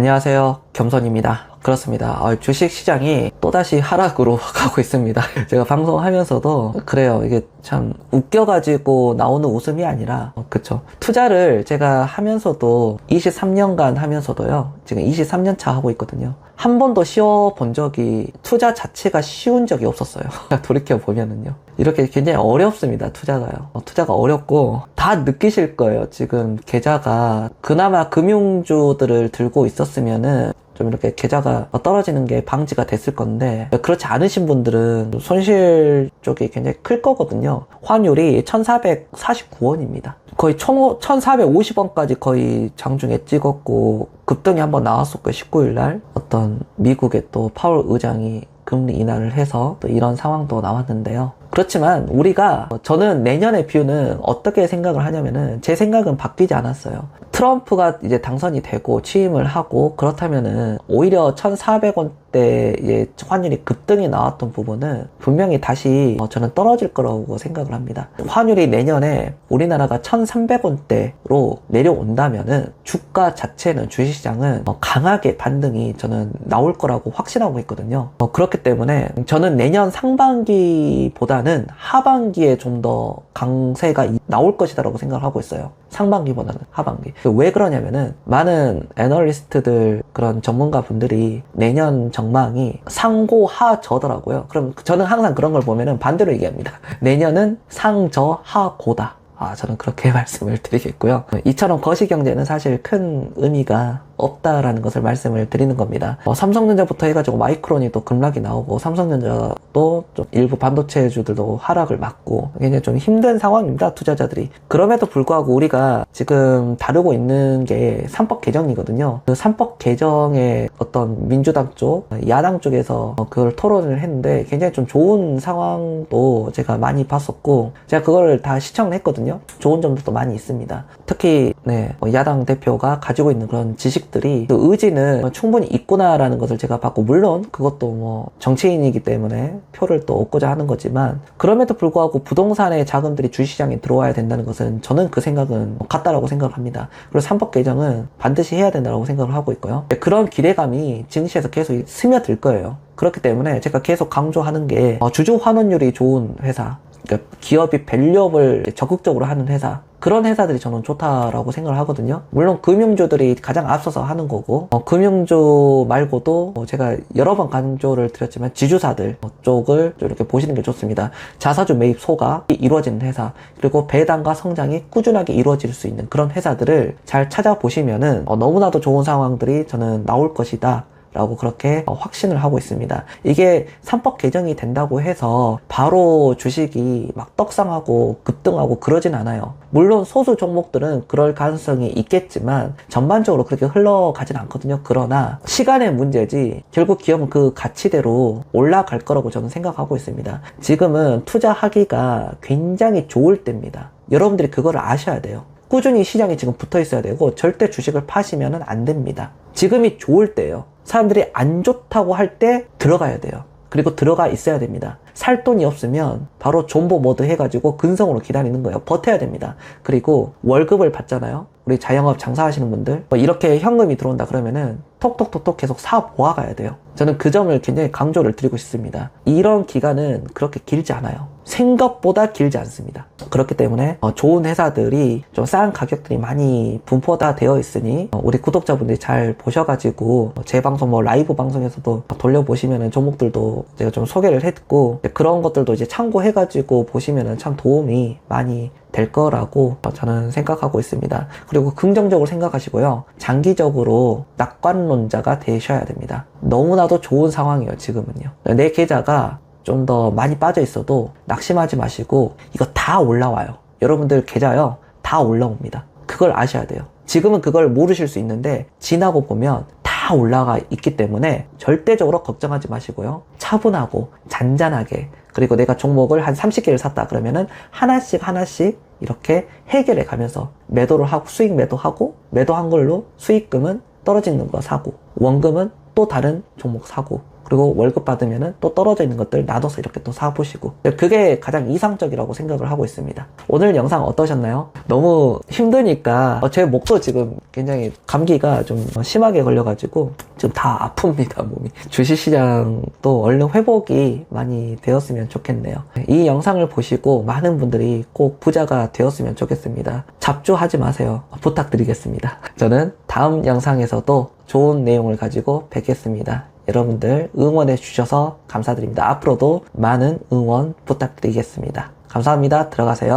안녕하세요. 겸손입니다. 그렇습니다. 어, 주식 시장이 또다시 하락으로 가고 있습니다. 제가 방송하면서도 그래요. 이게 참 웃겨가지고 나오는 웃음이 아니라, 어, 그쵸. 투자를 제가 하면서도 23년간 하면서도요. 지금 23년 차 하고 있거든요. 한 번도 쉬어 본 적이 투자 자체가 쉬운 적이 없었어요. 돌이켜 보면은요. 이렇게 굉장히 어렵습니다. 투자가요. 어, 투자가 어렵고 다 느끼실 거예요. 지금 계좌가 그나마 금융주들을 들고 있었으면은 좀 이렇게 계좌가 떨어지는 게 방지가 됐을 건데 그렇지 않으신 분들은 손실 쪽이 굉장히 클 거거든요. 환율이 1449원입니다. 거의 1450원까지 거의 장중에 찍었고 급등이 한번 나왔었고 19일 날 어떤 미국의 또 파월 의장이 금리 인하를 해서 또 이런 상황도 나왔는데요. 그렇지만 우리가 저는 내년의 뷰는 어떻게 생각을 하냐면은 제 생각은 바뀌지 않았어요. 트럼프가 이제 당선이 되고 취임을 하고 그렇다면은 오히려 1,400원대 이제 환율이 급등이 나왔던 부분은 분명히 다시 어, 저는 떨어질 거라고 생각을 합니다. 환율이 내년에 우리나라가 1,300원대로 내려온다면은 주가 자체는 주식시장은 어, 강하게 반등이 저는 나올 거라고 확신하고 있거든요. 어, 그렇기 때문에 저는 내년 상반기보다는 하반기에 좀 더 강세가 이- 나올 것이다라고 생각을 하고 있어요. 상반기보다는 하반기. 왜 그러냐면은 많은 애널리스트들 그런 전문가 분들이 내년 전망이 상고하저더라고요. 그럼 저는 항상 그런 걸 보면은 반대로 얘기합니다. 내년은 상저하고다. 아, 저는 그렇게 말씀을 드리겠고요. 이처럼 거시경제는 사실 큰 의미가 없다라는 것을 말씀을 드리는 겁니다. 어, 삼성전자부터 해가지고 마이크론이 또 급락이 나오고 삼성전자도 좀 일부 반도체주들도 하락을 맞고 굉장히 좀 힘든 상황입니다. 투자자들이. 그럼에도 불구하고 우리가 지금 다루고 있는 게 삼법 개정이거든요. 그 삼법 개정의 어떤 민주당 쪽, 야당 쪽에서 어, 그걸 토론을 했는데 굉장히 좀 좋은 상황도 제가 많이 봤었고 제가 그걸 다 시청을 했거든요. 좋은 점도 많이 있습니다. 특히 네, 어, 야당 대표가 가지고 있는 그런 지식 들이 그 의지는 충분히 있구나라는 것을 제가 봤고 물론 그것도 뭐 정치인이기 때문에 표를 또 얻고자 하는 거지만 그럼에도 불구하고 부동산의 자금들이 주시장에 들어와야 된다는 것은 저는 그 생각은 같다라고 생각합니다. 그리고 삼법 개정은 반드시 해야 된다고 생각을 하고 있고요. 그런 기대감이 증시에서 계속 스며들 거예요. 그렇기 때문에 제가 계속 강조하는 게 어, 주주 환원율이 좋은 회사 그러니까 기업이 밸류업을 적극적으로 하는 회사 그런 회사들이 저는 좋다라고 생각을 하거든요. 물론 금융주들이 가장 앞서서 하는 거고 어, 금융주 말고도 어, 제가 여러 번 강조를 드렸지만 지주사들 어, 쪽을 좀 이렇게 보시는 게 좋습니다. 자사주 매입 소각이 이루어지는 회사 그리고 배당과 성장이 꾸준하게 이루어질 수 있는 그런 회사들을 잘 찾아보시면은 어, 너무나도 좋은 상황들이 저는 나올 것이다. 라고 그렇게 어, 확신을 하고 있습니다. 이게 삼법 개정이 된다고 해서 바로 주식이 막 떡상하고 급등하고 그러진 않아요. 물론 소수 종목들은 그럴 가능성이 있겠지만 전반적으로 그렇게 흘러가진 않거든요. 그러나 시간의 문제지 결국 기업은 그 가치대로 올라갈 거라고 저는 생각하고 있습니다. 지금은 투자하기가 굉장히 좋을 때입니다. 여러분들이 그거를 아셔야 돼요. 꾸준히 시장에 지금 붙어 있어야 되고 절대 주식을 파시면 안 됩니다. 지금이 좋을 때예요. 사람들이 안 좋다고 할 때 들어가야 돼요. 그리고 들어가 있어야 됩니다. 살 돈이 없으면 바로 존버 모드 해가지고 근성으로 기다리는 거예요. 버텨야 됩니다. 그리고 월급을 받잖아요. 우리 자영업 장사하시는 분들 뭐 이렇게 현금이 들어온다 그러면은 톡톡톡톡 계속 사 모아가야 돼요. 저는 그 점을 굉장히 강조를 드리고 싶습니다. 이런 기간은 그렇게 길지 않아요. 생각보다 길지 않습니다. 그렇기 때문에 어, 좋은 회사들이 좀 싼 가격들이 많이 분포다 되어 있으니 어, 우리 구독자분들이 잘 보셔가지고 어, 제 방송 뭐 라이브 방송에서도 돌려보시면은 종목들도 제가 좀 소개를 했고 그런 것들도 이제 참고해가지고 보시면은 참 도움이 많이 될 거라고 저는 생각하고 있습니다. 그리고 긍정적으로 생각하시고요. 장기적으로 낙관론자가 되셔야 됩니다. 너무나도 좋은 상황이에요, 지금은요. 내 계좌가 좀 더 많이 빠져 있어도 낙심하지 마시고 이거 다 올라와요. 여러분들 계좌요. 다 올라옵니다. 그걸 아셔야 돼요. 지금은 그걸 모르실 수 있는데 지나고 보면 다 올라가 있기 때문에 절대적으로 걱정하지 마시고요. 차분하고 잔잔하게 그리고 내가 종목을 한 30개를 샀다 그러면은 하나씩 하나씩 이렇게 해결해 가면서 매도를 하고 수익 매도하고 매도한 걸로 수익금은 떨어지는 거 사고 원금은 또 다른 종목 사고 그리고 월급 받으면은 또 떨어져 있는 것들 나눠서 이렇게 또 사보시고 그게 가장 이상적이라고 생각을 하고 있습니다. 오늘 영상 어떠셨나요? 너무 힘드니까 어, 제 목도 지금 굉장히 감기가 좀 심하게 걸려가지고 지금 다 아픕니다 몸이 주식시장도 얼른 회복이 많이 되었으면 좋겠네요. 이 영상을 보시고 많은 분들이 꼭 부자가 되었으면 좋겠습니다. 잡주하지 마세요. 부탁드리겠습니다. 저는 다음 영상에서도 좋은 내용을 가지고 뵙겠습니다. 여러분들 응원해 주셔서 감사드립니다. 앞으로도 많은 응원 부탁드리겠습니다. 감사합니다. 들어가세요.